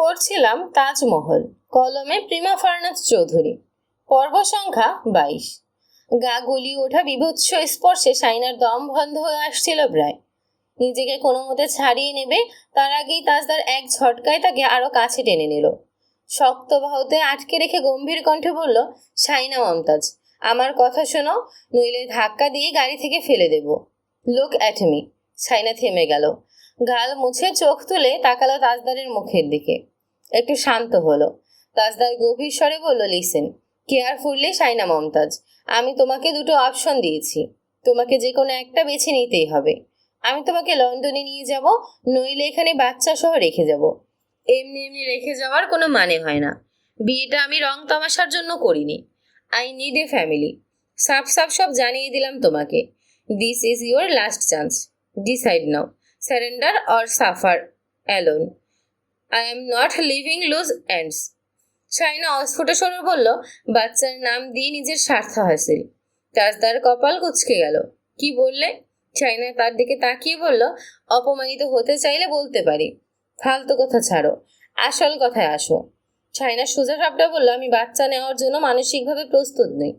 পড়ছিলাম তাজমহল, কলমে Prima furnace Chowdhury, পর্ব সংখ্যা বাইশ। গা গুলি ওঠা বিভৎস স্পর্শে সাইনার দম বন্ধ হয়ে আসছিল প্রায়। নিজেকে কোনো মতে ছাড়িয়ে নেবে, তার আগেই তাজদার এক ঝটকায় তাকে আরও কাছে টেনে নিল। শক্ত বাহুতে আটকে রেখে গম্ভীর কণ্ঠে বলল সাইনা মমতাজ, আমার কথা শোনো, নইলে ধাক্কা দিয়ে গাড়ি থেকে ফেলে দেব। লুক অ্যাট মি সাইনা থেমে গেল। গাল মুছে চোখ তুলে তাকালো তাজদারের মুখের দিকে। একটু শান্ত হলো। তাজদার গভীর স্বরে বলল, লিসেন কেয়ারফুললি সাইনা মমতাজ। আমি তোমাকে দুটো অপশন দিয়েছি। তোমাকে যে কোনো একটা বেছে নিতেই হবে। আমি তোমাকে লন্ডনে নিয়ে যাব, নইলে এখানে বাচ্চা সহ রেখে যাব। এমনি এমনি রেখে যাওয়ার কোনো মানে হয় না। বিয়েটা আমি রং তামাশার জন্য করিনি। I need a family. সাফ সাফ সব জানিয়ে দিলাম তোমাকে। This is your last chance. Decide now. Surrender or suffer. Alone. I am not leaving loose ends Shaina অস্ফুট স্বরে বলল, বাচ্চার নাম দিয়ে নিজের স্বার্থ হাসিল। তাজদার কপাল কুচকে গেল। কি বললে? চাইনা তার দিকে তাকিয়ে বলল, অপমানিত হতে চাইলে বলতে পারি। ফালতু কথা ছাড়ো, আসল কথায় আসো। চাইনা সোজা সাপটা বলল, আমি বাচ্চা নেওয়ার জন্য মানসিকভাবে প্রস্তুত নই।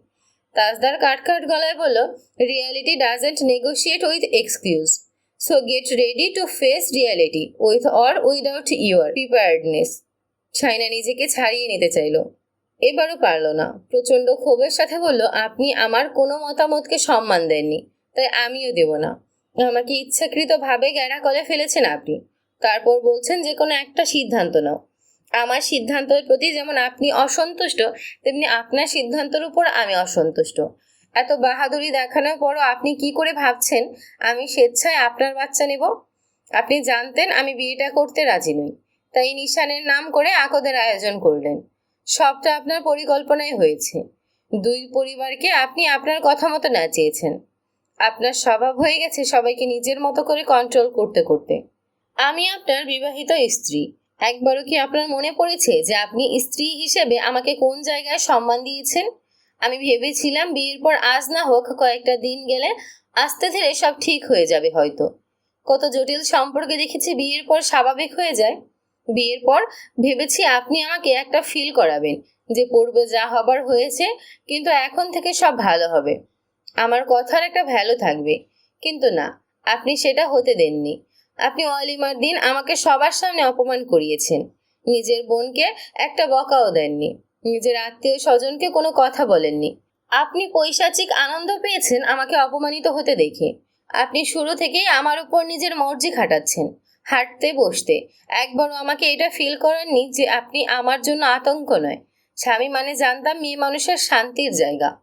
তাজদার কাট গলায় বলল reality doesn't negotiate with excuse so get ready to face reality with or without your preparedness Saina নিজেকে ছাড়িয়ে নিতে চাইল। এবারও পারল না। প্রচণ্ড ক্ষোভের সাথে বলল, আপনি আমার কোনো মতামতকে সম্মান দেননি, তাই আমিও দেব না। আমাকে ইচ্ছাকৃতভাবে গ্যাড়া কলে ফেলেছেন আপনি। তারপর বলছেন যে কোনো একটা সিদ্ধান্ত নাও। আমার সিদ্ধান্তের প্রতি যেমন আপনি অসন্তুষ্ট, তেমনি আপনার সিদ্ধান্তের উপর আমি অসন্তুষ্ট। এত বাহাদুরি দেখানোর পরও আপনি কি করে ভাবছেন? আমি স্বেচ্ছায় আপনার বাচ্চা নেব? আপনি জানতেন আমি বিয়েটা করতে রাজি নই। তাই নিশানের নাম করে আকদের আয়োজন করলেন। সবটা আপনার পরিকল্পনায় হয়েছে। দুই পরিবারকে আপনি আপনার কথা মতো নাচিয়েছেন। আপনার স্বভাব হয়ে গেছে সবাইকে নিজের মতো করে কন্ট্রোল করতে করতে। আমি আপনার বিবাহিত স্ত্রী। একবারও কি আপনার মনে পড়েছে যে আপনি স্ত্রী হিসেবে আমাকে কোন জায়গায় সম্মান দিয়েছেন? আমি ভেবেছিলাম বিয়ের পর আজ না হোক কয়েকটা দিন গেলে আস্তে ধীরে সব ঠিক হয়ে যাবে হয়তো। কত জটিল সম্পর্কে দেখেছি বিয়ের পর স্বাভাবিক হয়ে যায়। বিয়ের পর ভেবেছি আপনি আমাকে একটা ফিল করাবেন যে পূর্বে যা হবার হয়েছে কিন্তু এখন থেকে সব ভালো হবে। আমার কথার একটা ভ্যালু থাকবে। কিন্তু না, আপনি সেটা হতে দেননি। আপনি অলিমার দিন আমাকে সবার সামনে অপমান করিয়েছেন। নিজের বোনকে একটা বকাও দেননি। নিজের আত্মীয় স্বজনকে কোনো কথা বলেননি। আপনি পৈশাচিক আনন্দ পেয়েছেন আমাকে অপমানিত হতে দেখে। আপনি শুরু থেকেই আমার উপর নিজের মর্জি খাটাচ্ছেন। হাঁটতে, বসতে। একবারও আমাকে এটা ফিল করাননি যে আপনি আমার জন্য আতঙ্ক নয়। স্বামী মানে জানতাম মেয়ে মানুষের শান্তির জায়গা।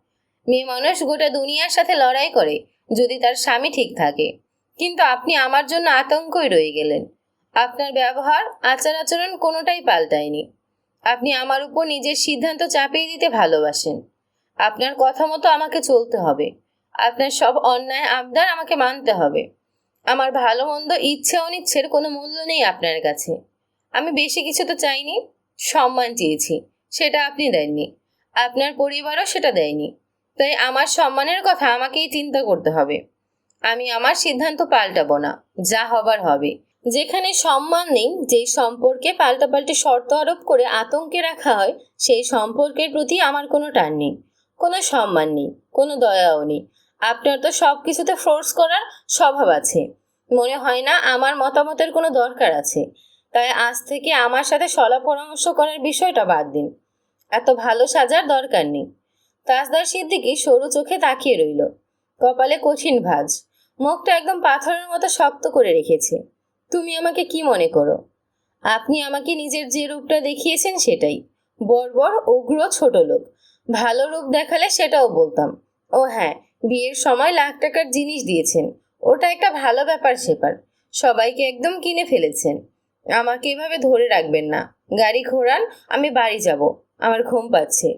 মেয়ে মানুষ গোটা দুনিয়ার সাথে লড়াই করে, যদি তার স্বামী ঠিক থাকে। কিন্তু আপনি আমার জন্য আতঙ্কই রয়ে গেলেন। আপনার ব্যবহার আচার আচরণ কোনোটাই পাল্টায়নি। আপনি আমার উপর নিজের সিদ্ধান্ত চাপিয়ে দিতে ভালোবাসেন। আপনার কথা মতো আমাকে চলতে হবে। আপনার সব অন্যায় আবদার আমাকে মানতে হবে। আমার ভালো মন্দ ইচ্ছে অনিচ্ছের কোনো মূল্য নেই আপনার কাছে। আমি বেশি কিছু তো চাইনি, সম্মান চেয়েছি, সেটা আপনি দেননি। আপনার পরিবারও সেটা দেয়নি। তাই আমার সম্মানের কথা আমাকেই চিন্তা করতে হবে। আমি আমার সিদ্ধান্ত পাল্টাবো না, যা হবার হবে। যেখানে সম্মান নেই যেই সম্পর্কে পাল্টাপাল্টি শর্ত আরোপ করে আতঙ্কে রাখা হয়, সেই সম্পর্কের প্রতি আমার কোনো টান নেই। কোনো সম্মান নেই, কোনো দয়াও নেই। আপনার তো সব কিছুতে ফোর্স করার স্বভাব আছে। মনে হয় না আমার মতামতের কোনো দরকার আছে। তাই আজ থেকে আমার সাথে সলা পরামর্শ করার বিষয়টা বাদ দিন। এত ভালো সাজার দরকার নেই। তাজদার সিদ্দিকি সরু চোখে তাকিয়ে রইল। কপালে কঠিন ভাঁজ। মুখটা একদম পাথরের মতো শক্ত করে রেখেছে। তুমি আমাকে কি মনে করো? আপনি আমাকে নিজের যে রূপটা দেখিয়েছেন সেটাই। বর্বর উগ্র, ছোট লোক। ভালো রূপ দেখালে সেটাও বলতাম। ও হ্যাঁ বিয়ের সময় লাখ টাকার জিনিস দিয়েছেন। ওটা একটা ভালো ব্যাপার সেপার। সবাইকে একদম কিনে ফেলেছেন। আমাকে এভাবে ধরে রাখবেন না। গাড়ি ঘোরান, আমি বাড়ি যাব। আমার ঘুম পাচ্ছে।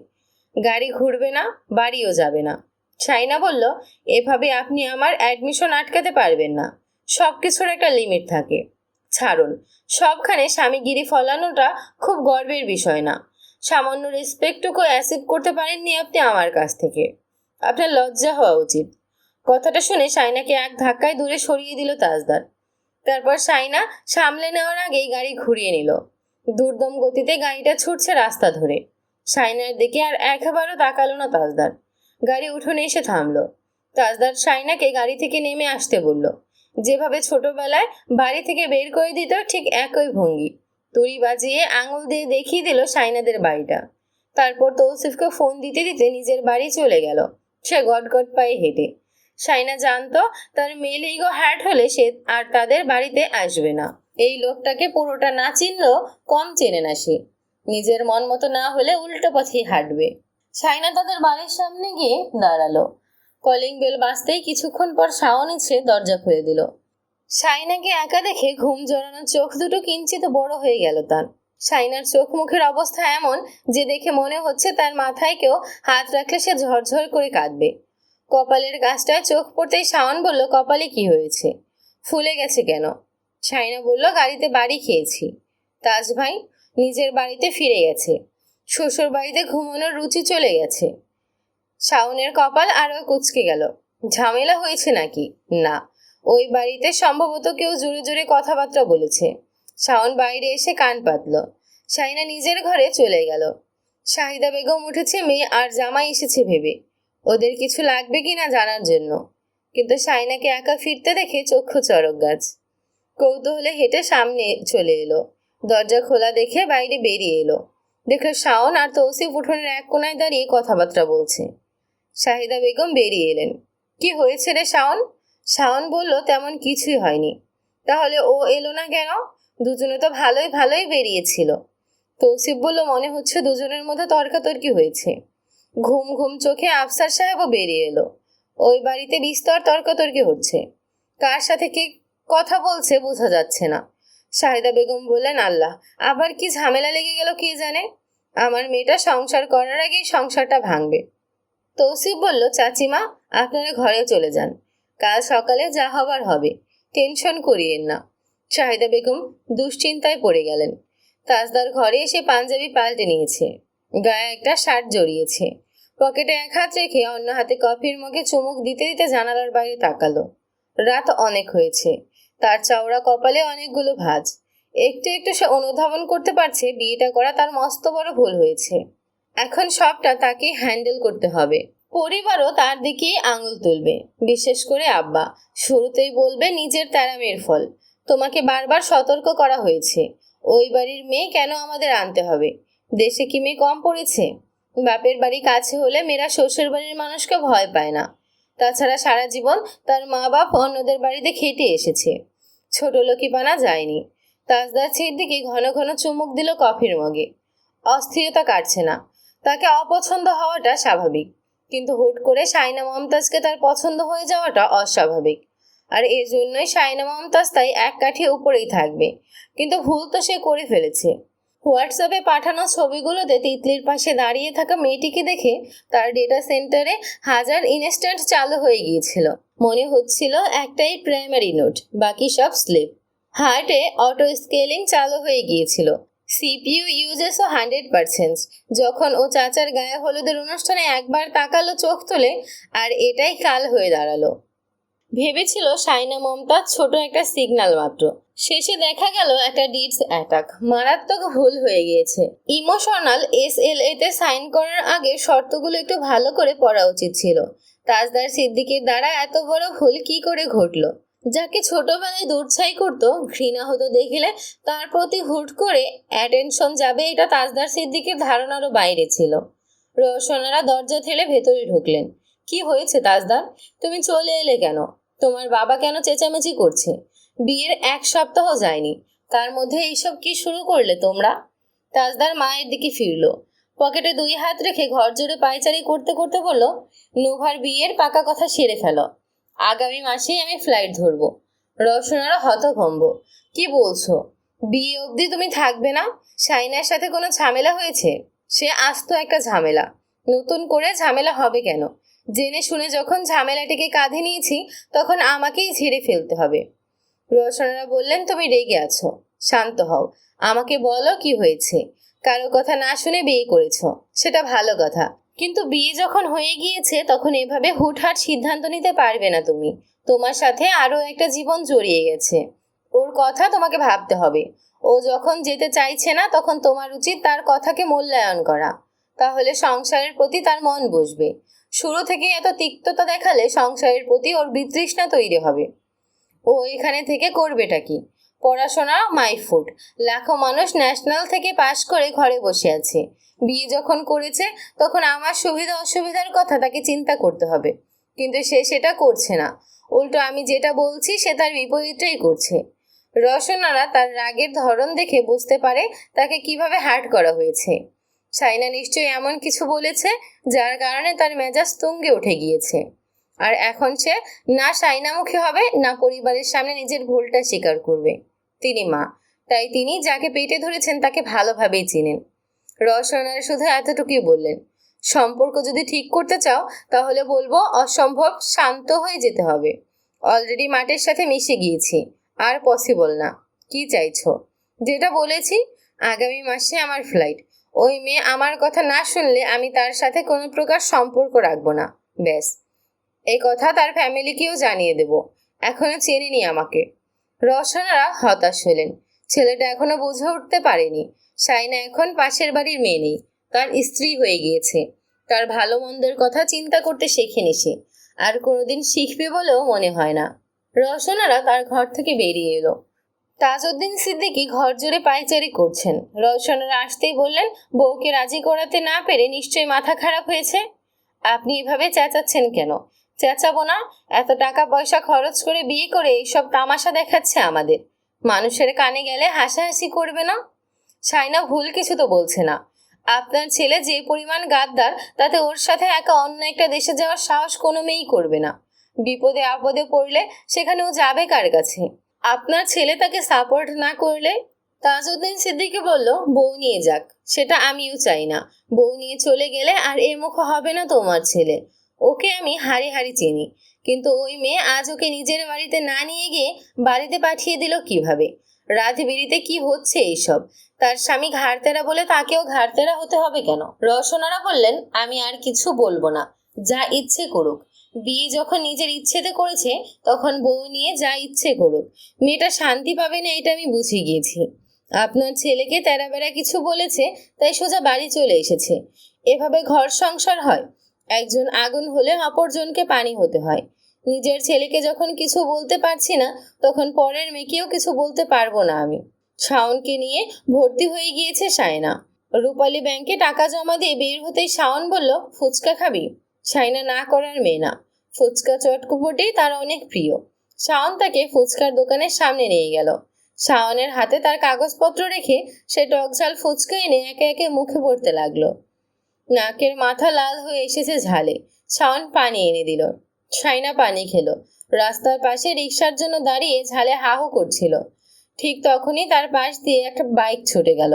গাড়ি ঘুরবে না, বাড়িও যাবে না। সাইনা বলল, এভাবে আপনি আমার অ্যাডমিশন আটকাতে পারবেন না। সব কিছুর একটা লিমিট থাকে। ছাড়ুন, সবখানে স্বামীগিরি ফলানোটা খুব গর্বের বিষয় না। সামান্য রেসপেক্টটুকু অ্যাসিভ করতে পারেননি আপনি আমার কাছ থেকে। আপনার লজ্জা হওয়া উচিত। কথাটা শুনে সাইনাকে এক ধাক্কায় দূরে সরিয়ে দিল তাজদার। তারপর সাইনা সামলে নেওয়ার আগেই গাড়ি ঘুরিয়ে নিল। দুর্দম গতিতে গাড়িটা ছুটছে রাস্তা ধরে। সাইনার দিকে আর একবারও তাকালো না তাজদার। গাড়ি উঠোনে এসে থামলো। তাজদার সাইনাকে গাড়ি থেকে নেমে আসতে বলল যেভাবে ছোটবেলায় বাড়ি থেকে বের করে দিত, ঠিক একই ভঙ্গি। তুড়ি বাজিয়ে আঙুল দিয়ে দেখিয়ে দিল সাইনাদের বাড়িটা। তারপর তৌসিফকে ফোন দিতে দিতে নিজের বাড়ি চলে গেল। সে গটগট পায়ে হেঁটে। সাইনা জানতো তার মেল ইগো হ্যাট হলে সে আর তাদের বাড়িতে আসবে না। এই লোকটাকে পুরোটা না চিনলেও কম চেনে না সে। নিজের মন মতো না হলে উল্টো পথেই হাঁটবে। সাইনা তাদের বাড়ির সামনে গিয়ে দাঁড়াল। কলিং বেল বাজতেই কিছুক্ষণ পর শাওন এসে দরজা খুলে দিল। সাইনাকে একা দেখে ঘুম জড়ানো চোখ দুটো কিঞ্চিত বড় হয়ে গেল তার। সাইনার চোখ মুখের অবস্থা এমন যে দেখে মনে হচ্ছে তার মাথায় কেউ হাত রাখলে সে ঝরঝর করে কাঁদবে। কপালের গাছটায় চোখ পড়তেই শাওন বলল, কপালে কি হয়েছে? ফুলে গেছে কেন? সাইনা বলল, গাড়িতে বাড়ি খেয়েছি। তাজ ভাই নিজের বাড়িতে ফিরে গেছে। শ্বশুর বাড়িতে ঘুমানোর রুচি চলে গেছে। শাওনের কপাল আরও কুচকে গেল। ঝামেলা হয়েছে নাকি? না। ওই বাড়িতে সম্ভবত কেউ জোরে জোরে কথাবার্তা বলেছে। শাওন বাইরে এসে কান পাতল। সাইনা নিজের ঘরে চলে গেল। শাহিদা বেগম উঠেছে, মেয়ে আর জামাই এসেছে ভেবে। ওদের কিছু লাগবে কিনা জানার জন্য। কিন্তু সাইনাকে একা ফিরতে দেখে চক্ষু চড়ক গাছ। কৌতূহলে হেঁটে সামনে চলে এলো। দরজা খোলা দেখে বাইরে বেরিয়ে এলো। দেখল শাওন আর তৌসিফ উঠোনের এক কোনায় দাঁড়িয়ে কথাবার্তা বলছে। শাহিদা বেগম বেরিয়ে এলেন। কি হয়েছে রে শাওন? শাওন বলল, তেমন কিছুই হয়নি। তাহলে ও এলো না কেন? দুজনে তো ভালোই ভালোই বেরিয়েছিল। তৌসিফ বলল, মনে হচ্ছে দুজনের মধ্যে তর্কাতর্কি হয়েছে। ঘুম ঘুম চোখে আফসার সাহেবও বেরিয়ে এলো। ওই বাড়িতে বিস্তর তর্কাতর্কি হচ্ছে। কার সাথে কে কথা বলছে বোঝা যাচ্ছে না। শাহিদা বেগম বললেন, আল্লাহ, আবার কি ঝামেলা লেগে গেল কে জানে? আমার মেয়েটা সংসার করার আগেই সংসারটা ভাঙবে। তৌসিফ বলল, চাচিমা, আপনারা ঘরে চলে যান। কাল সকালে যা হবার হবে, টেনশন করিয়েন না। শাহিদা বেগম দুশ্চিন্তায় পড়ে গেলেন। তাজদার ঘরে এসে পাঞ্জাবি পাল্টে নিয়েছে, গায়ে একটা শার্ট জড়িয়েছে। পকেটে এক হাত রেখে অন্য হাতে কফির মুখে চুমুক দিতে দিতে জানালার বাইরে তাকালো। রাত অনেক হয়েছে, তার চওড়া কপালে অনেকগুলো ভাঁজ। একটু একটু সে অনুধাবন করতে পারছে, বিয়েটা করা তার মস্ত বড় ভুল হয়েছে। এখন সবটা তাকে হ্যান্ডেল করতে হবে। পরিবারও তার দিকেই আঙুল তুলবে। বিশেষ করে আব্বা। শুরুতেই বলবে নিজের তেরামের ফল। তোমাকে বারবার সতর্ক করা হয়েছে। ওই বাড়ির মেয়ে কেন আমাদের আনতে হবে? দেশে কি মেয়ে কম পড়েছে? বাপের বাড়ি কাছে হলে মেয়েরা শ্বশুর বাড়ির মানুষকে ভয় পায় না। তাছাড়া সারা জীবন তার মা বাপ অন্যদের বাড়িতে খেটে এসেছে। ছোট লোকিপানা যায়নি। তাজদার দিকে ঘন ঘন চুমুক দিল কফির মগে। অস্থিরতা কাটছে না। তাকে অপছন্দ হওয়াটা স্বাভাবিক। কিন্তু হুট করে সাইনা মমতাজকে তার পছন্দ হয়ে যাওয়াটা অস্বাভাবিক। আর এর জন্যই সাইনা মমতাজ তাই এক কাঠি উপরেই থাকবে। কিন্তু ভুল তো সে করে ফেলেছে। হোয়াটসঅ্যাপে পাঠানো ছবিগুলোতে তিতলির পাশে দাঁড়িয়ে থাকা মেয়েটিকে দেখে তার ডেটা সেন্টারে হাজার ইনস্ট্যান্ট চালু হয়ে গিয়েছিল। মনে হচ্ছিল একটাই প্রাইমারি নোট বাকি সব স্লিপ হার্টে অটো স্কেলিং চালু হয়ে গিয়েছিল। সিপিইউ ইউজেসও হান্ড্রেড পার্সেন্ট। যখন ও চাচার গায়ে হলুদের অনুষ্ঠানে একবার তাকালো চোখ তুলে, আর এটাই কাল হয়ে দাঁড়াল। ভেবেছিল সাইনা মমতাজ ছোট একটা সিগন্যাল মাত্র। শেষে দেখা গেল একটা ডিডস অ্যাটাক। মারাত্মক ভুল হয়ে গিয়েছে। ইমোশনাল এস এল এতে সাইন করার আগে শর্তগুলো একটু ভালো করে পড়া উচিত ছিল। তাজদার সিদ্দিকের দ্বারা এত বড় ভুল কি করে ঘটলো? যাকে ছোটবেলায় দূরছাই করতো, ঘৃণা হতো দেখলে তার প্রতি হুট করে অ্যাটেনশন যাবে এটা তাজদার সিদ্দিকের ধারণারও বাইরে ছিল। রোশনারা দরজা ঠেলে ভেতরে ঢুকলেন। কি হয়েছে তাজদার তুমি চলে এলে কেন? তোমার বাবা কেন চেঁচামেচি করছে? বিয়ের এক সপ্তাহ যায়নি। তার মধ্যে এইসব কি শুরু করলে তোমরা? তাজদার মায়ের দিকে ফিরলো। পকেটে দুই হাত রেখে ঘর জুড়ে পায়চারি করতে করতে বলল, নোভার বিয়ের পাকা কথা সেরে ফেলো। আগামী মাসেই আমি ফ্লাইট ধরবো। রসনারা হতভম্ব। কি বলছো? বিয়ে অবধি তুমি থাকবে না? সাইনার সাথে কোনো ঝামেলা হয়েছে? সে আস্ত একটা ঝামেলা। নতুন করে ঝামেলা হবে কেন? জেনে শুনে যখন ঝামেলাটিকে কাঁধে নিয়েছি, তখন আমাকেই ঝেড়ে ফেলতে হবে। রোশনারা বললেন, তুমি রেগে আছো। শান্ত হও। আমাকে বলো কি হয়েছে? কারও কথা না শুনে বিয়ে করেছ। সেটা ভালো কথা। কিন্তু বিয়ে যখন হয়ে গিয়েছে, তখন এভাবে হুটহাট সিদ্ধান্ত নিতে পারবে না তুমি। তোমার সাথে আরও একটা জীবন জড়িয়ে গেছে। ওর কথা তোমাকে ভাবতে হবে। ও যখন যেতে চাইছে না, তখন তোমার উচিত তার কথাকে মূল্যায়ন করা। তাহলে সংসারের প্রতি তার মন বসবে। শুরু থেকে এত তিক্ততা দেখালে সংসারের প্রতি ওর বিতৃষ্ণা তৈরি হবে। ও এখানে থেকে করবেটা কি? পড়াশোনা মাই ফুড লাখো মানুষ ন্যাশনাল থেকে পাশ করে ঘরে বসে আছে। বিয়ে যখন করেছে, তখন আমার সুবিধা অসুবিধার কথা তাকে চিন্তা করতে হবে। কিন্তু সে সেটা করছে না। উল্টো আমি যেটা বলছি, সে তার বিপরীতটাই করছে। রসনারা তার রাগের ধরন দেখে বুঝতে পারে তাকে কীভাবে হার্ট করা হয়েছে। সাইনা নিশ্চয়ই এমন কিছু বলেছে, যার কারণে তার মেজাজ তুঙ্গে উঠে গিয়েছে। আর এখন সে না সাইনামুখী হবে, না পরিবারের সামনে নিজের ভুলটা স্বীকার করবে। তিনি মা। তাই তিনি যাকে পেটে ধরেছেন তাকে ভালোভাবেই চিনেন। রসনারা শুধু এতটুকুই বললেন, সম্পর্ক যদি ঠিক করতে চাও, তাহলে বলব অসম্ভব শান্ত হয়ে যেতে হবে। অলরেডি মাঠের সাথে মিশে গিয়েছি, আর পসিবল না। কি চাইছো? যেটা বলেছি, আগামী মাসে আমার ফ্লাইট ওই মেয়ে আমার কথা না শুনলে আমি তার সাথে কোনো প্রকার সম্পর্ক রাখব না। ব্যাস। এই কথা তার ফ্যামিলিকেও জানিয়ে দেব। এখনও চেনেনি আমাকে। রসনারা হতাশ হলেন। ছেলেটা এখনও বুঝে উঠতে পারেনি। সাইনা এখন পাশের বাড়ির মেয়ে নেই। তার স্ত্রী হয়ে গিয়েছে। তার ভালো মন্দের কথা চিন্তা করতে শেখেনি সে। আর কোনোদিন শিখবে বলেও মনে হয় না। রসনারা তার ঘর থেকে বেরিয়ে এলো। তাজউদ্দিন সিদ্দিকি ঘর জুড়ে পাইচারি করছেন। রওশনারা আসতেই বললেন, বউকে রাজি করাতে না পেরে নিশ্চয়ই মাথা খারাপ হয়েছে। আপনি এভাবে চেঁচাচ্ছেন কেন? চেঁচাবো না? এত টাকা পয়সা খরচ করে বিয়ে করে এইসব তামাশা দেখাচ্ছে আমাদের। মানুষের কানে গেলে হাসাহাসি করবে না? সাইনা ভুল কিছু তো বলছে না। আপনার ছেলে যে পরিমাণ গাদ্দার, তাতে ওর সাথে একা অন্য একটা দেশে যাওয়ার সাহস কোনো মেয়েই করবে না। বিপদে আপদে পড়লে সেখানে ও যাবে কার কাছে? আপনার ছেলে তাকে সাপোর্ট না করলে? তাজউদ্দিন সিদ্দিকে বলল, বউ নিয়ে যাক। সেটা আমিও চাই না। বউ নিয়ে চলে গেলে আর এ মুখ হবে না তোমার ছেলে। ওকে আমি হাড়ি হাড়ি চিনি। কিন্তু ওই মেয়ে আজ ওকে নিজের বাড়িতে না নিয়ে গিয়ে বাড়িতে পাঠিয়ে দিল কীভাবে? রাত বিড়িতে কি হচ্ছে এইসব? তার স্বামী ঘাড়তেরা বলে তাকেও ঘাড়তেরা হতে হবে কেন? রসনারা বললেন, আমি আর কিছু বলব না। যা ইচ্ছে করুক। বিয়ে যখন নিজের ইচ্ছেতে করেছে, তখন বউ নিয়ে যা ইচ্ছে করুক। মেয়েটা শান্তি পাবে না এটা আমি বুঝে গিয়েছি। আপনার ছেলেকে তেরা বেড়া কিছু বলেছে, তাই সোজা বাড়ি চলে এসেছে। এভাবে ঘর সংসার হয়? একজন আগুন হলে অপরজনকে পানি হতে হয়। নিজের ছেলেকে যখন কিছু বলতে পারছি না, তখন পরের মেয়েকেও কিছু বলতে পারব না আমি। শাওনকে নিয়ে ভর্তি হয়ে গিয়েছে সায়না রূপালী ব্যাংকে টাকা জমা দিয়ে বের হতেই শাওন বলল, ফুচকা খাবি? সাইনা না করার মেয়ে না। ফুচকা চটকুপটি তার অনেক প্রিয়। শাওন তাকে ফুচকার দোকানের সামনে নিয়ে গেল। শাওনের হাতে তার কাগজপত্র রেখে সে টকঝাল ফুচকা এনে একে একে মুখে পড়তে লাগল। নাকের মাথা লাল হয়ে এসেছে ঝালে। শাওন পানি এনে দিল। সাইনা পানি খেলো। রাস্তার পাশে রিক্সার জন্য দাঁড়িয়ে ঝালে হাহু করছিল। ঠিক তখনই তার পাশ দিয়ে একটা বাইক ছুটে গেল।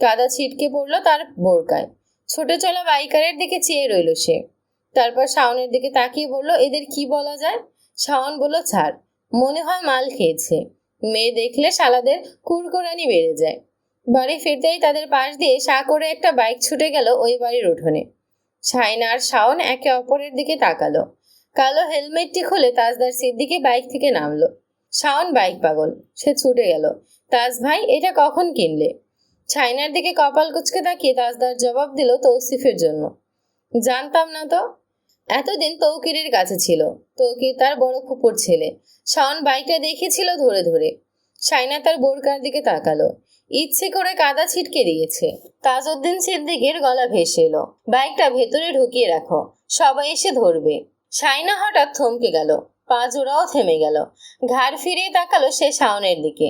কাদা ছিটকে পড়ল তার বোরকায়। ছোটে চলা বাইকারের দিকে চেয়ে রইল সে। তারপর শাওনের দিকে তাকিয়ে বলল, এদের কি বলা যায়? শাওন বলল, ছাড়। মনে হয় মাল খেয়েছে। মেয়ে দেখলে শালাদের কুরকুরানি বেড়ে যায়। বাড়ি ফিরতেই তাদের পাশ দিয়ে সা করে একটা বাইক ছুটে গেল ওই বাড়ির উঠোনে। সাইনা আর শাওন একে অপরের দিকে তাকালো। কালো হেলমেটটি খুলে তাজদার সিদ্দিকে বাইক থেকে নামলো। শাওন বাইক পাগল, সে ছুটে গেল। তাজ ভাই, এটা কখন কিনলে? ছাইনার দিকে কপাল কুচকে তাকিয়ে তাজদার জবাব দিল তৌসিফের জন্য। জানতাম না তো। এতদিন তৌকিরের কাছে ছিল। তৌকির তার বড় ফুপুর ছেলে। শাওন বাইকটা দেখেছিল ধরে ধরে। সাইনা তার বোরকার দিকে তাকালো। ইচ্ছে করে কাদা ছিটকে দিয়েছে। তাজউদ্দিন সিদ্দিকের গলা ভেসে এলো। বাইকটা ভেতরে ঢুকিয়ে রাখো, সবাই এসে ধরবে। সাইনা হঠাৎ থমকে গেল, পা জোড়াও থেমে গেল। ঘাড় ফিরিয়ে তাকালো সে শাওনের দিকে।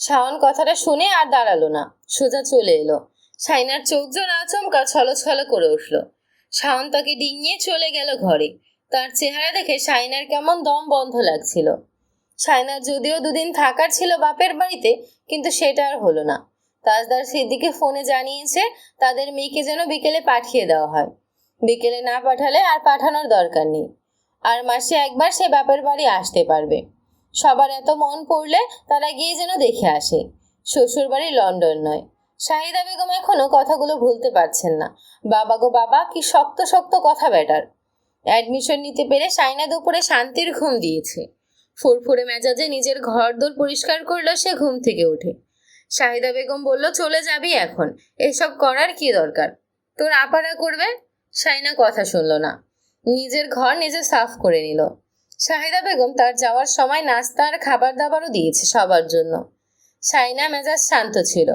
শাওন কথাটা শুনে আর দাঁড়াল না, সোজা চলে এলো। সাইনার চোখ জোর আচমকা ছলো ছলো করে উঠল। শাওন তাকে ডিঙিয়ে চলে গেল ঘরে। তার চেহারা দেখে সাইনার কেমন দম বন্ধ লাগছিল। সাইনার যদিও দুদিন থাকার ছিল বাপের বাড়িতে, কিন্তু সেটা আর হলো না। তাজদার সিদ্দিকে ফোনে জানিয়েছে, তাদের মেয়েকে যেন বিকেলে পাঠিয়ে দেওয়া হয়। বিকেলে না পাঠালে আর পাঠানোর দরকার নেই। আর মাসে একবার সে বাপের বাড়ি আসতে পারবে। সবার এত মন পড়লে তারা গিয়ে যেন দেখে আসে। শ্বশুর বাড়ি লন্ডন নয়। শাহিদা বেগম এখনও কথাগুলো ভুলতে পারছেন না। বাবা গো বাবা, কি শক্ত শক্ত কথা ব্যাটার। অ্যাডমিশন নিতে পেরে সাইনা দুপুরে শান্তির ঘুম দিয়েছে। ফুরফুরে মেজাজে নিজের ঘর দোর পরিষ্কার করল সে ঘুম থেকে উঠে। শাহিদা বেগম বলল, চলে যাবি এখন, এসব করার কি দরকার? তোর আপারা করবে? সাইনা কথা শুনল না। নিজের ঘর নিজে সাফ করে নিল। শাহিদা বেগম তার যাওয়ার সময় নাস্তা আর খাবার দাবারও দিয়েছে সবার জন্য। সাইনা মেজাজ শান্ত ছিল।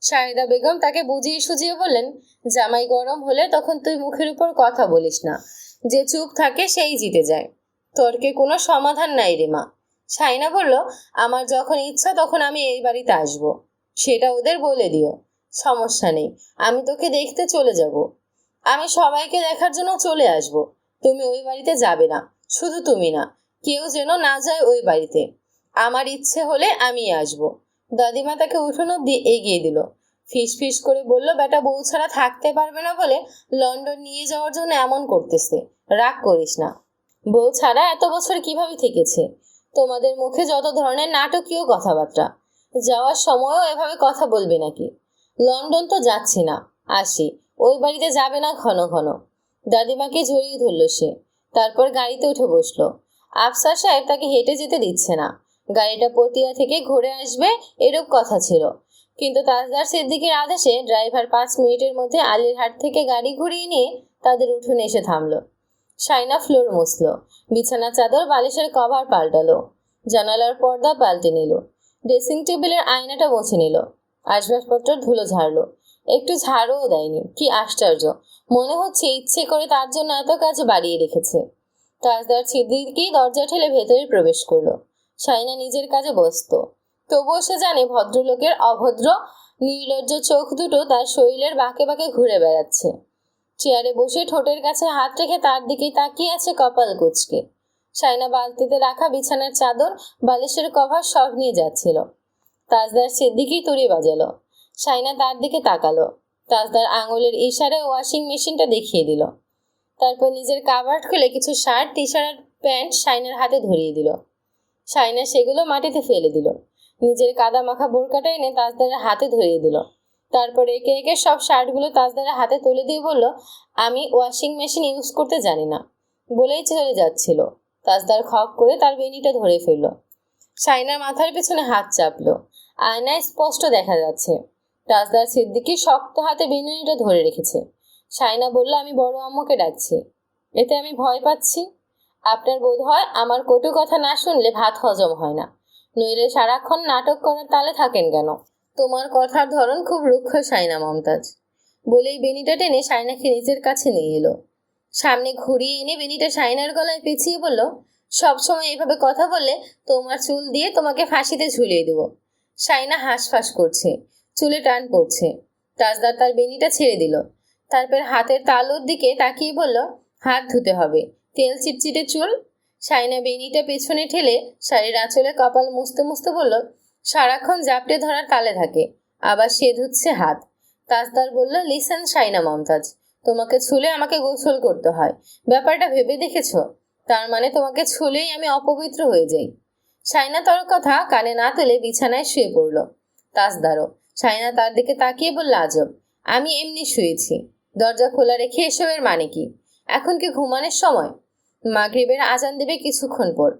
শাহিদা বেগম তাকে বুঝিয়ে সুজিয়ে বললেন, জামাই গরম হলে তখন তুই মুখের উপর কথা বলিস না। যে চুপ থাকে সেই জিতে যায়। তর্কে কোনো সমাধান নাই রে মা? সাইনা বলল, আমার যখন ইচ্ছা তখন আমি এই বাড়িতে আসব। সেটা ওদের বলে দিও। সমস্যা নেই, আমি তোকে দেখতে চলে যাব। আমি সবাইকে দেখার জন্য চলে আসব। তুমি ওই বাড়িতে যাবে না, শুধু তুমি না। কেউ যেন না যায় ওই বাড়িতে। আমার ইচ্ছে হলে আমি আসব। দাদিমা তাকে উঠোন অব্দি এগিয়ে দিল। ফিস ফিস করে বলল, বেটা, বউ ছাড়া থাকতে পারবে না বলে লন্ডন নিয়ে যাওয়ার জন্য এমন করতেছে। রাগ করিস না। বউ ছাড়া এত বছর কীভাবে থেকেছে? তোমাদের মুখে যত ধরনের নাটকীয় কথাবার্তা। যাওয়ার সময়ও এভাবে কথা বলবে নাকি? লন্ডন তো যাচ্ছি না। আসি। ওই বাড়িতে যাবে না ঘন ঘন। দাদিমাকে জড়িয়ে ধরল সে। তারপর গাড়িতে উঠে বসল। আফসার সাহেব তাকে হেঁটে যেতে দিচ্ছে না। গাড়িটা পটিয়া থেকে ঘুরে আসবে এরূপ কথা ছিল। কিন্তু তাজদার সিদ্দিকের আদেশে ড্রাইভার পাঁচ মিনিটের মধ্যে আলিরহাট থেকে গাড়ি ঘুরিয়ে নিয়ে তাদের উঠোনে এসে থামলো। সাইনা ফ্লোর মুছল। বিছানা, চাদর, বালিশের কভার পাল্টালো। জানালার পর্দা পাল্টে নিল। ড্রেসিং টেবিলের আয়নাটা মুছে নিল। আসবাবপত্র ধুলো ঝাড়লো। একটু ঝাড়ও দেয়নি। কি আশ্চর্য! মনে হচ্ছে ইচ্ছে করে তার জন্য এত কাজ বাড়িয়ে রেখেছে। তাজদার ছিদ্রিকেই দরজা ঠেলে ভেতরে প্রবেশ করল। সাইনা নিজের কাজে ব্যস্ত। তবুও সে জানে ভদ্রলোকের অভদ্র, নির্লজ্জ চোখ দুটো তার শরীরের বাঁকে বাঁকে ঘুরে বেড়াচ্ছে। চেয়ারে বসে ঠোঁটের কাছে হাত রেখে তার দিকেই তাকিয়ে আছে কপাল কুচকে। সাইনা বালতিতে রাখা বিছানার চাদর, বালিশের কভার সব নিয়ে যাচ্ছিল। তাজদার সিদ্দিকই তুড়ি বাজালো। সাইনা তার দিকে তাকালো। তাজদার আঙুলের ইশারে ওয়াশিং মেশিনটা দেখিয়ে দিল। তারপর নিজের কাভার্ড খুলে কিছু শার্ট টি শার্ট প্যান্ট সাইনার হাতে ধরিয়ে দিল। সাইনা সেগুলো মাটিতে ফেলে দিল। নিজের কাদা মাখা বোরকাটা এনে তাজদারের হাতে ধরিয়ে দিল। তারপর একে একে সব শার্টগুলো তাজদারের হাতে তুলে দিয়ে বলল, আমি ওয়াশিং মেশিন ইউজ করতে জানি না। বলেই চলে যাচ্ছিল। তাজদার খপ করে তার বেনিটা ধরে ফেলল। সাইনার মাথার পেছনে হাত চাপলো। আয়নায় স্পষ্ট দেখা যাচ্ছে। তাজদার সিদ্দিকি শক্ত হাতে বেনুনিটা ধরে রেখেছে। সাইনা বলল, আমি বড় আম্মুকে ডাকছি। এতে আমি ভয় পাচ্ছি। আপনার বোধ হয় আমার কটু কথা না শুনলে ভাত হজম হয় না। নইলে সারাক্ষণ নাটক করার তালে থাকেন কেন? তোমার কথার ধরন খুব রুক্ষ সাইনা মমতাজ। বলেই বেনিটা টেনে সাইনাকে নিজের কাছে নিয়ে এলো। সামনে ঘুরিয়ে এনে বেনিটা সাইনার গলায় পেঁচিয়ে বলল সবসময় এভাবে কথা বললে তোমার চুল দিয়ে তোমাকে ফাঁসিতে ঝুলিয়ে দেবো। সাইনা হাঁসফাঁস করছে, চুলে টান পড়ছে। তাজদার তার বেনিটা ছেড়ে দিল। তারপর হাতের তালুর দিকে তাকিয়ে বলল, হাত ধুতে হবে, তেল চিটচিটে চুল? সাইনা বেনিটা পেছনে ঠেলে শাড়ির আঁচলে কপাল মুছতে মুছতে বলল সারাক্ষণ জাপটে ধরার তালে থাকে, আবার সে ধুচ্ছে হাত। তাজদার বলল, লিসেন সাইনা মমতাজ, তোমাকে ছুলে আমাকে গোসল করতে হয়। ব্যাপারটা ভেবে দেখেছ? তার মানে তোমাকে ছুলেই আমি অপবিত্র হয়ে যাই। সাইনা তোর কথা কানে না তুলে বিছানায় শুয়ে পড়ল। তাজদারও সাইনা তার দিকে তাকিয়ে বলল, আজব, আমি এমনি শুয়েছি। দরজা খোলা রেখে এসবের মানে কি? এখন কি ঘুমানোর সময়? মাগরিবের আজান দেবে কিছুক্ষণ পর।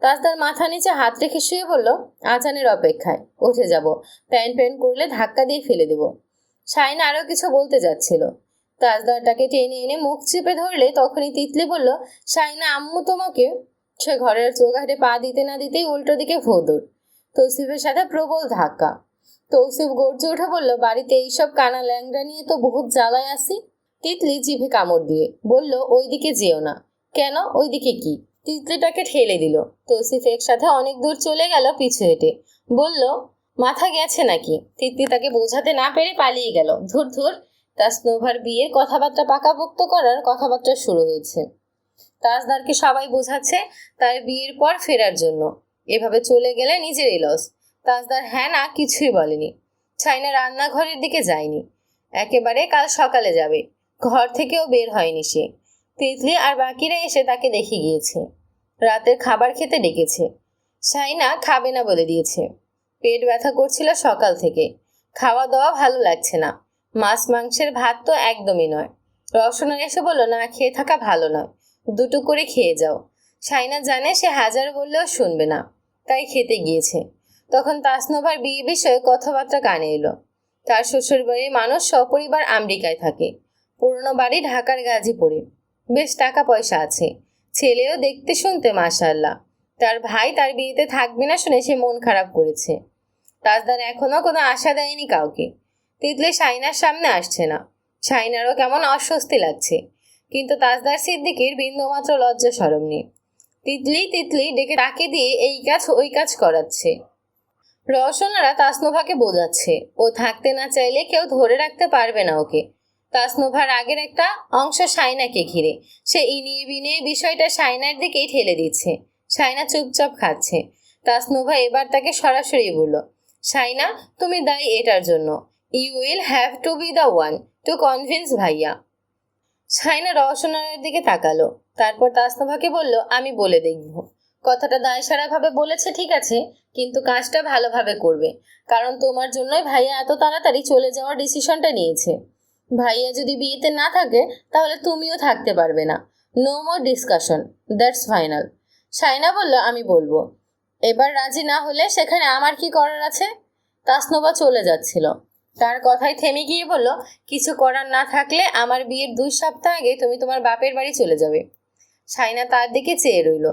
তাজদার মাথা নিচে হাত রেখে শুয়ে বলল, আজানের অপেক্ষায়, উঠে যাব। প্যান্ট প্যান্ট করলে ধাক্কা দিয়ে ফেলে দেব। সাইনা আরও কিছু বলতে যাচ্ছিল। তাজদারটাকে টেনে এনে মুখ চেপে ধরলে তখনই তিতলি বলল সাইনা আম্মু তোমাকে? সে ঘরের চৌকাঠে পা দিতে না দিতেই উল্টো দিকে ভোদর তৌসিফের সাথে প্রবল ধাক্কা। তৌসিফ গর্জে উঠে বলল, বাড়িতে এইসব কানা ল্যাংড়া নিয়ে তো বহুত জ্বালায় আসি। তিতলি জিভে কামড় দিয়ে বলল, ওইদিকে যেও না। কেন? ওইদিকে কি? তিতলিটাকে ঠেলে দিল। তৌসিফ একসাথে অনেক দূর চলে গেল পিছু হেঁটে। বলল, মাথা গেছে নাকি? তিতলি তাকে বোঝাতে না পেরে পালিয়ে গেল। ধুর ধুর তার স্নোভার বিয়ের কথাবার্তা পাকাপোক্ত করার কথাবার্তা শুরু হয়েছে। তাজদারকে সবাই বোঝাচ্ছে তার বিয়ের পর ফেরার জন্য। এভাবে চলে গেলে নিজেরই লস তাজদার হ্যাঁ না কিছুই বলেনি। ছাইনা রান্নাঘরের দিকে যায়নি। একেবারে কাল সকালে যাবে। ঘর থেকেও বের হয়নি সে। তিতলি আর বাকিরা এসে তাকে দেখে গিয়েছে। রাতের খাবার খেতে ডেকেছে। সাইনা খাবে না বলে দিয়েছে। পেট ব্যথা করছিল সকাল থেকে। খাওয়া দাওয়া ভালো লাগছে না। মাছ মাংসের ভাত তো একদমই নয়। রসনা এসে বলল, না, খেয়ে থাকা ভালো নয়। দুটো করে খেয়ে যাও। সাইনা জানে সে হাজার বললেও শুনবে না। তাই খেতে গিয়েছে। তখন তাসনোভার বিয়ে বিষয়ে কথাবার্তা কানে এলো। তার শ্বশুর বাড়ির মানুষ সপরিবার আমেরিকায় থাকে। পুরনো বাড়ি ঢাকার গাজীপুরে। বেশ টাকা পয়সা আছে। ছেলেও দেখতে শুনতে মাশাল্লাহ তার ভাই তার বিয়েতে থাকবে না শুনে সে মন খারাপ করেছে। তাজদার এখনও কোনো আশা দেয়নি কাউকে। তিতলি সাইনার সামনে আসছে না। সাইনারও কেমন অস্বস্তি লাগছে। কিন্তু তাজদার সিদ্দিকির বিন্দুমাত্র লজ্জা সরম নেই। তিতলি তিতলি ডেকে ডাকে দিয়ে এই কাজ, ওই কাজ করাচ্ছে। রওশনারা তাসনোভাকে বোঝাচ্ছে। ও থাকতে না চাইলে কেউ ধরে রাখতে পারবে না ওকে। তাসনোভার আগের একটা অংশ সাইনাকে ঘিরে। সে ইনিয়ে বিনিয়ে বিষয়টা সাইনার দিকেই ঠেলে দিচ্ছে। সাইনা চুপচাপ খাচ্ছে। তাসনোভা এবার তাকে সরাসরি বলল সাইনা তুমি দায়ী এটার জন্য। You will have to be the one to convince ভাইয়া। সাইনা রওশনারের দিকে তাকালো। তারপর তাসনোভাকে বলল, আমি বলে দেখব। কথাটা দায়সারাভাবে বলেছে, ঠিক আছে, কিন্তু কাজটা ভালোভাবে করবে। কারণ তোমার জন্যই ভাইয়া এত তাড়াতাড়ি চলে যাওয়ার ডিসিশনটা নিয়েছে। ভাইয়া যদি বিয়েতে না থাকে, তাহলে তুমিও থাকতে পারবে না। No more discussion that's final Saina বলল, আমি বলব। এবার রাজি না হলে সেখানে আমার কি করার আছে? তাসনোবা চলে যাচ্ছিল। তার কথায় থেমে গিয়ে বলল, কিছু করার না থাকলে আমার বিয়ের দুই সপ্তাহ আগে তুমি তোমার বাপের বাড়ি চলে যাবে। সাইনা তার দিকে চেয়ে রইল।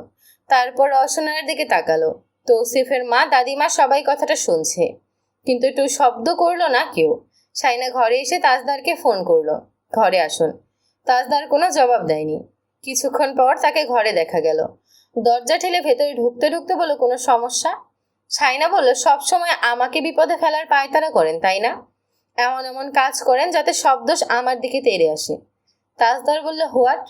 তারপর রসনার দিকে তাকালো। তৌসিফের মা দাদিমা সবাই কথাটা শুনছে। কিন্তু একটু শব্দ করল না কেউ। সাইনা ঘরে এসে তাজদারকে ফোন করল। ঘরে আসুন। তাজদার কোনো জবাব দেয়নি। কিছুক্ষণ পর তাকে ঘরে দেখা গেল। দরজা ঠেলে ভেতরে ঢুকতে ঢুকতে বলো কোনো সমস্যা? সাইনা বলল সবসময় আমাকে বিপদে ফেলার পায়তারা করেন, তাই না? এমন এমন কাজ করেন যাতে সব দোষ আমার দিকে তেড়ে আসে। তাজদার বলল, হোয়াট?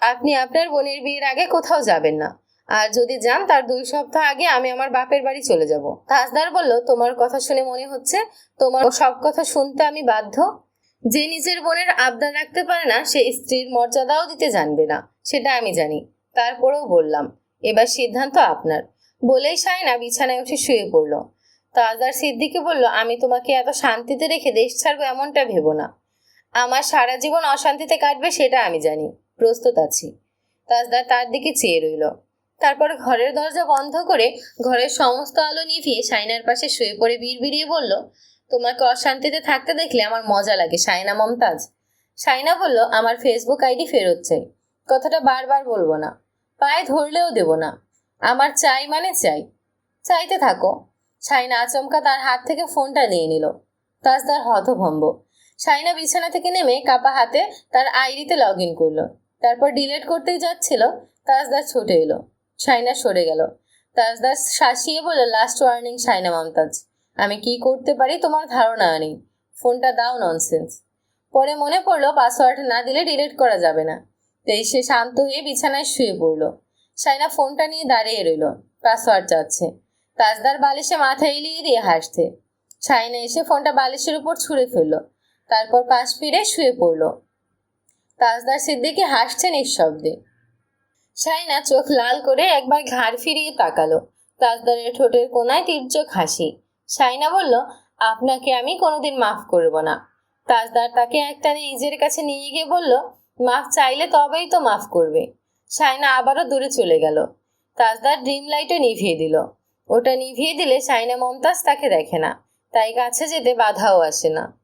আপনি আপনার বোনের বিয়ের আগে কোথাও যাবেন না। আর যদি যান, তার দুই সপ্তাহ আগে আমি আমার বাপের বাড়ি চলে যাব। তাজদার বলল, তোমার কথা শুনে মনে হচ্ছে, তোমার সব কথা শুনতে আমি বাধ্য। যে নিজের বোনের আবদার রাখতে পারে না, সে স্ত্রীর মর্যাদাও দিতে জানবে না, সেটা আমি জানি। তারপরেও বললাম, এবার সিদ্ধান্ত আপনার। বলেই সায়না বিছানায় উঠে শুয়ে পড়ল। তাজদার সিদ্দিকে বলল, আমি তোমাকে এত শান্তিতে রেখে দেশ ছাড়বো এমনটা ভেবো না। আমার সারা জীবন অশান্তিতে কাটবে সেটা আমি জানি। প্রস্তুত আছি। তাজদার তার দিকে চেয়ে রইল। তারপর ঘরের দরজা বন্ধ করে ঘরের সমস্ত আলো নিভিয়ে সাইনার পাশে শুয়ে পড়ে বিড়বিড়িয়ে বলল, তোমাকে অশান্তিতে থাকতে দেখলে আমার মজা লাগে সাইনা মমতাজ। সাইনা বলল, আমার ফেসবুক আইডি ফেরত চাই কথাটা বারবার বলব না। পায়ে ধরলেও দেব না। আমার চাই মানে চাই। চাইতে থাকো। সাইনা আচমকা তার হাত থেকে ফোনটা নিয়ে নিল। তাজদার হতভম্ব। সাইনা বিছানা থেকে নেমে কাপা হাতে তার আইডিতে লগ ইন করল। তারপর ডিলেট করতেই যাচ্ছিল তাজদার ছুটে এলো। সাইনা সরে গেল। তাজদার শাসিয়ে বলে লাস্ট ওয়ার্নিং সাইনা মমতাজ। আমি কি করতে পারি তোমার ধারণা নেই। ফোনটা দাও ননসেন্স পরে মনে পড়ল পাসওয়ার্ড না দিলে ডিলিট করা যাবে না। তাই সে শান্ত হয়ে বিছানায় শুয়ে পড়ল। সাইনা ফোনটা নিয়ে দাঁড়িয়ে রইল। পাসওয়ার্ড চাচ্ছে তাজদার বালিশে মাথা এলিয়ে দিয়ে হাসতে সাইনা এসে ফোনটা বালিশের উপর ছুঁড়ে ফেলল। তারপর পাশ ফিরে শুয়ে পড়ল। তাজদার সিদ্দিকে হাসছে নিঃশব্দে। সাইনা চোখ লাল করে একবার ঘাড় ফিরিয়ে তাকালো। তাজদারের ঠোঁটের কোনায় তীর্যক হাসি। সাইনা বলল, আপনাকে আমি কোনোদিন মাফ করব না। তাজদার তাকে একটা নিজের কাছে নিয়ে গিয়ে বলল, মাফ চাইলে তবেই তো মাফ করবে। সাইনা আবারও দূরে চলে গেল। তাজদার ড্রিম লাইটও নিভিয়ে দিল। ওটা নিভিয়ে দিলে সাইনা মমতাজ তাকে দেখে না। তাই কাছে যেতে বাধাও আসে না।